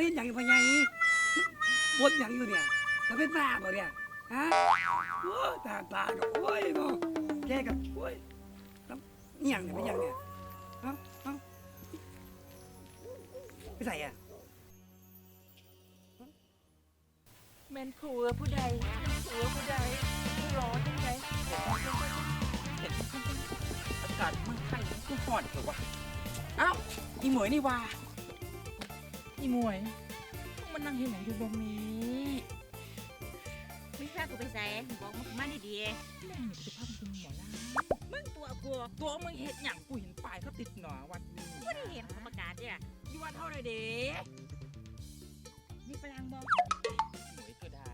ไม่เห็นอย่างพญายบนอย่างอยู่เนี่ยจะเป็นบ้าบ่เนี่ยฮะโอ้ตาตาดอกโอ้ยเนาะแกกับโอ้ยแล้วนี่อย่างเนี่ยเป็นอย่างเนี่ยเอ้าเอ้าไปใส่อะแม่นผัวผู้ใดผัวผู้ใดร้อนจังไงอากาศเมืองไทยมันก็ร้อนเถอะวะเอ้าอีหมวยนี่ว่า อีหมวยมันนั่งเห็นไหนอยู่บ่มีมึงพากูไปใส่บอกมึงมาดีแม่งจะพามึงเป็นหมอลามึงตัวกูตัวมึงเห็ดหยังกูเห็นป้ายเขาติดหนอวัดนี้ๆว่าได้เห็นเขาประกาศเนี่ยอยู่วัดเท่าไรเด้มีฝรั่งบอกหมวยก็ได้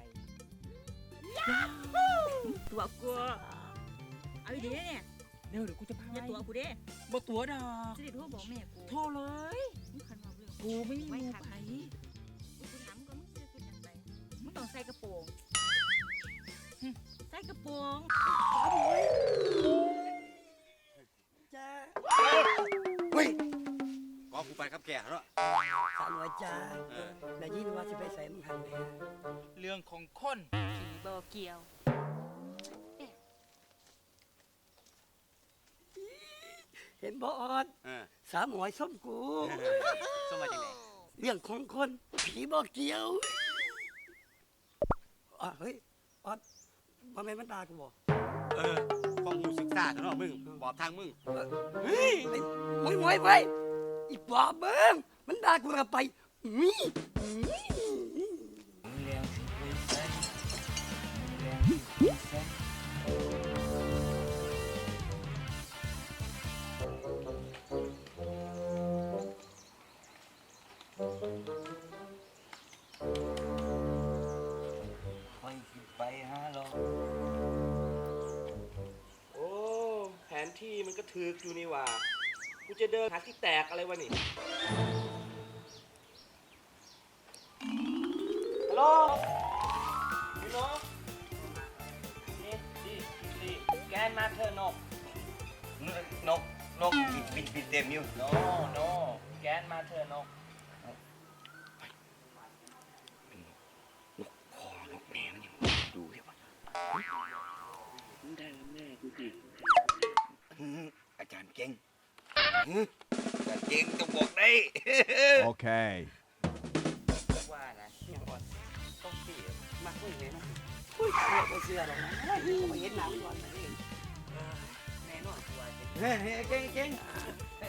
ตัวกูเอาดีๆเนี่ยเดี๋ยวเดี๋ยวกูจะพาอย่าตัวกูเด้บ่ตัวดอกสิริโทรบอกแม่กูโทร รื่องกูไม่มีไปกูถามมึงก่อนมึงจะขึ้นยังไงมึงต้องใส่กระโปรงหึใส่กระโปรงจ้าเฮ้ยก็กูไปครับแก่เนาะสามร้อยจ้าเออได้ยินว่าจะไปใส่มึงหันไปหา เรื่องของคน ผีบอกเกี่ยว เห็นบ่ออดเออสามหอยส้มกูสมัยจังไดเรื่องของคนผีบอกเกี่ยวอะเฮ้ยออดมาแม่นมันตากูบอกเออข้อมูลศึกษาเนาะมึงบอกทางมึงเฮ้ยไอ้มวยมวยไว้อีปอบเบิ้งมันด่ากูระไปมี ไปฮะเราโอ้ แผนที่มันก็ถือกอยู่นี่หว่า กูจะเดินหาที่แตกอะไรวะนี่ ฮัลโหลพี่นกนี่ดีดีแกนมาเธอะนก นกนกบินบินบินเต็มอยู่โนโนแกนมาเธอะนก คอนกแม่มันอยู่ดูเดี๋ยววะ ได้แม่กูดิอาจารย์เก่งอาจารย์เก่งต้องบอกได้ Okay. ว่านะอย่างอ่อนต้องเสียมากกว่านี้นะอุ้ยเสียก็เสียหรอกนะเขามาเห็นหนังก่อนนะนี่แน่นอนกูว่าจะเฮ้ยเก่งเก่ง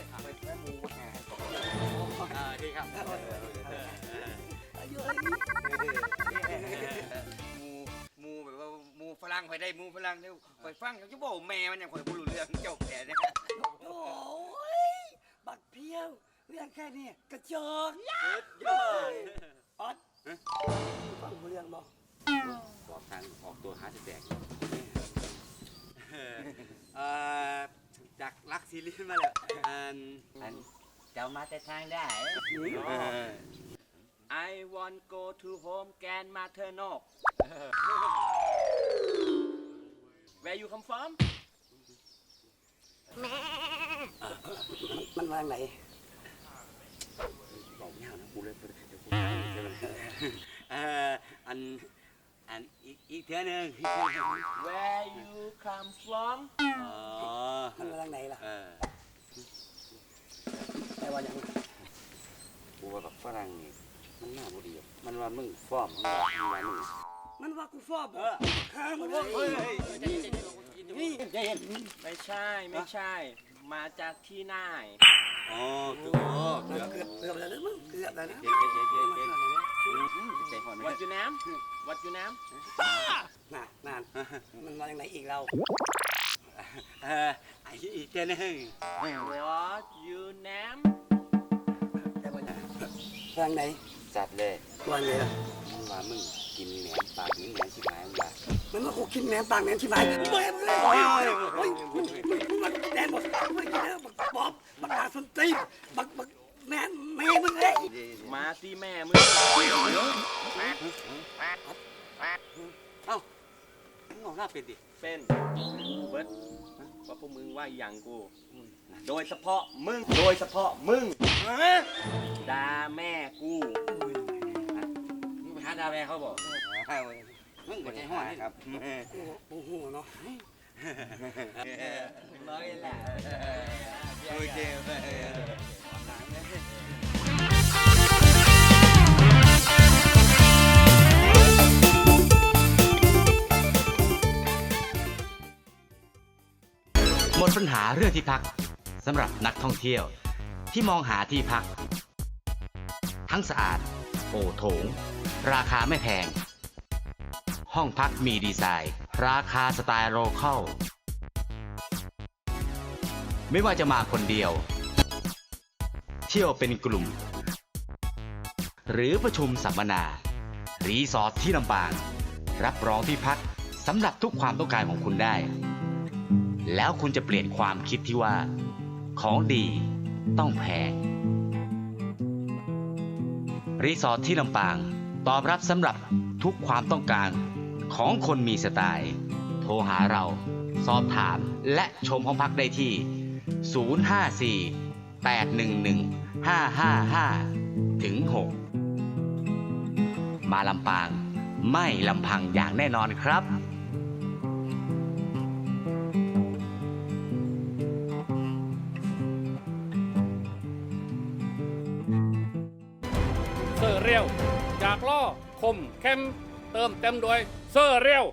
เอาไปแค่มูมาหาก่อนอ่าดีครับ อายุมูมูแบบว่า มูฝรั่งไปได้มูฝรั่งเดี๋ยวคอยฟังเขาจะบอกแม่มันยังคอยบ่รู้เรื่องเจ้าแก่เนี่ยโอ้ยบักเพียวเรื่องแค่นี้กระจอกยอดออดฟังเรื่องบอกบอกทางออกตัวหาจะแตกเอ่อจากรักซีรีส์มาแล้วอันอันเจ้ามาแต่ทางได้ I want go to home แกนมาเธอนอก you come from มันวางไหนบอกยาวนะกูเลยเดี๋ยวกูเอ่ออันอันอีกอีกเท่านึง Where you come from อ๋อมันวางไหนล่ะเออแต่ว่าอย่างกูว่าแบบฝรั่งนี่มันน่าบุดีอะมันว่ามึงฟ้อมมันว่ามันว่ามึง มันว่ากูฟอบเหรอข้ามันว่าเฮ้ยนี่จะเห็นไม่ใช่ไม่ใช่ มาจากที่ไหนอ๋อคืออ๋อเกือบเกือบเกือบแล้วนะมึงเกือบแล้วนะเก่งเก่งเก่งเก่งใจหอนไหม What your name What your name น่ะนานมันวางไหนอีกเราเออไอ้อีกเท่านึง What your name แต่ว่าอย่างวางไหน จัดเลยวางไหนล่ะมันว่ามึงกินแหนมปากมึงแหนมสิหายมึงว่ามันมันมาโคกินแหนมปากแหนมชิบหายเมื่อยมึงเลยโอ้ยโอ้ยมึงมึงมึงมันแดงหมดมึงกินแล้วบักปอบบักอาสนตีบักบักแม่แม่มึงเลยมาสิแม่มึงเอ้ามึงออกหน้าเป็นดิเป็นเบิร์ดว่าพวกมึงว่าอหย่างกู โดยเฉพาะมึง โดยเฉพาะมึงด่า ดาแม่เขาบอกมึงไปใจห้อนครับโอ้โหเนาะร้อยแหละโอเคหมดปัญหาเรื่องที่พักสำหรับนักท่องเที่ยวที่มองหาที่พัก ทั้งสะอาด โอโถง ราคาไม่แพง ห้องพักมีดีไซน์ ราคาสไตล์โลเคอลไม่ว่าจะมาคนเดียว เที่ยวเป็นกลุ่ม หรือประชุมสัมมนา รีสอร์ทที่ลำปาง รับรองที่พักสำหรับทุกความต้องการของคุณได้ แล้วคุณจะเปลี่ยนความคิดที่ว่า ของดีต้องแพงรีสอร์ทที่ลำปาง ตอบรับสำหรับทุกความต้องการของคนมีสไตล์ โทรหาเรา สอบถามและชมห้องพักได้ที่ 054 811 555 ถึง 6 มาลำปางไม่ลำพังอย่างแน่นอนครับเซอร์เรียวจากล่อ คมเข้มเติมเต็มโดยเซอร์เรียว